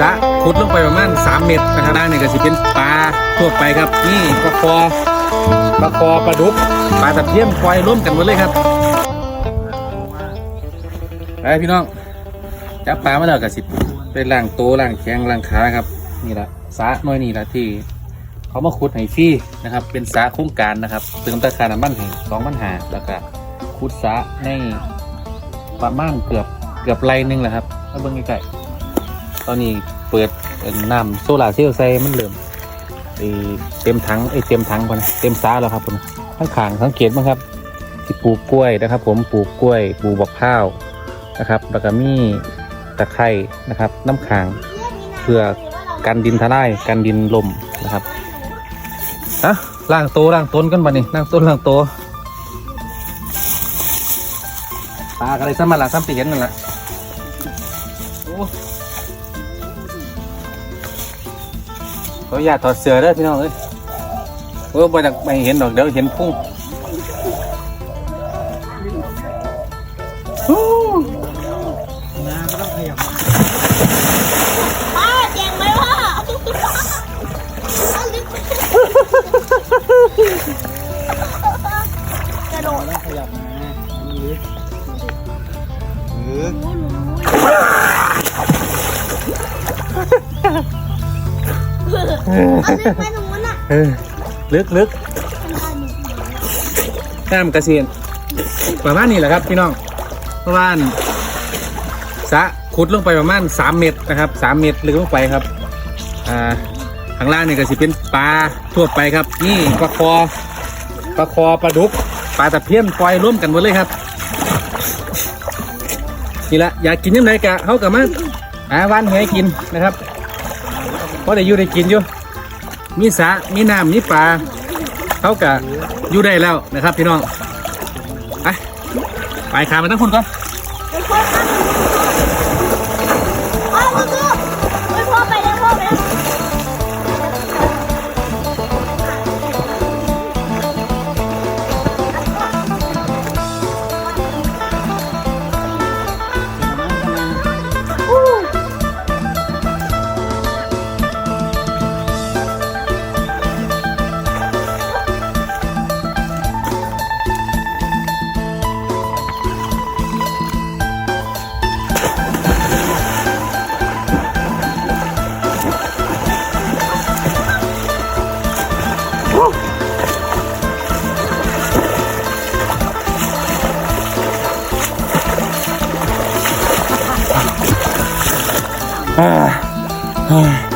สะขุดลงไปประมาณ 3 เมตรนะครับด้านนี้ก็สิเป็นปลาทั่วไปครับ นี่ปลาคอปลาคอปลาดุกปลาตะเพียนปล่อยร่วมกันหมดเลยครับไปพี่น้องจับปลามาแล้วก็สิเป็นล่างโตล่างแข้งล่างขาครับ นี่ละสะน้อยนี่ละที่เขามาขุดให้ฟรีนะครับ เป็นสะโครงการนะครับเติมตะคาน้ำมันให้สองปัญหาแล้วก็ขุดสะในประมาณเกือบ เกือบไรหนึงแหละครับมาเบิ่งใกล้ๆตอนนี้เปิดน้ำโซลาร์เซลล์ใส่มันเริ่มไอ้เต็มถังไอ้เต็มถังพอนะเต็มสระแล้วครับผมข้างขางสังเกตมั้งครับที่ปลูกกล้วยนะครับ ผมปลูกกล้วยปลูกบักข้าวนะครับแล้วก็มีตะไคร่นะครับ น้ำขางเพื่อกันดินทลายกันดินลมนะครับฮะล่างโตล่างต้นกันบ่นี่ล่างต้นล่างโตปลาอะไรซ้ำมาละซ้ำตีเห็นนั่นแหละ ขออยากถอดเสื้อเด้อพี่น้องเอ้ยเออบ่อยากไม่เห็นดอกเดี๋ยวเห็นพุ่งฮู้นะก็ต้องขยับพ่อเจ๋งไหมพ่อเอาลึกกระโดดต้อ เอาลึกไปตรงนู้นอะเออลึกลึกน้ำกระเซียนประมาณนี้แหละครับพี่น้องประมาณสระขุดลงไปประมาณ3เมตรนะครับ3เมตรลึกลงไปครับอ่าข้างล่างนี่ก็สิเป็นปลาทั่วไปครับ นี่ปลาคอปลาคอปลาดุกปลาตะเพียนปล่อยร่วมกันหมดเลยครับนี่แหละอยากกินยังไงกะเขากับมาหาหวานแหกินนะครับเพราะได้อยู่ได้กินอยู่ มีสระมีน้ำมีปลาเขากะอยู่ได้แล้วนะครับพี่น้อง ไป ไปขามาตั้งคุณก่อน อ่าอ่า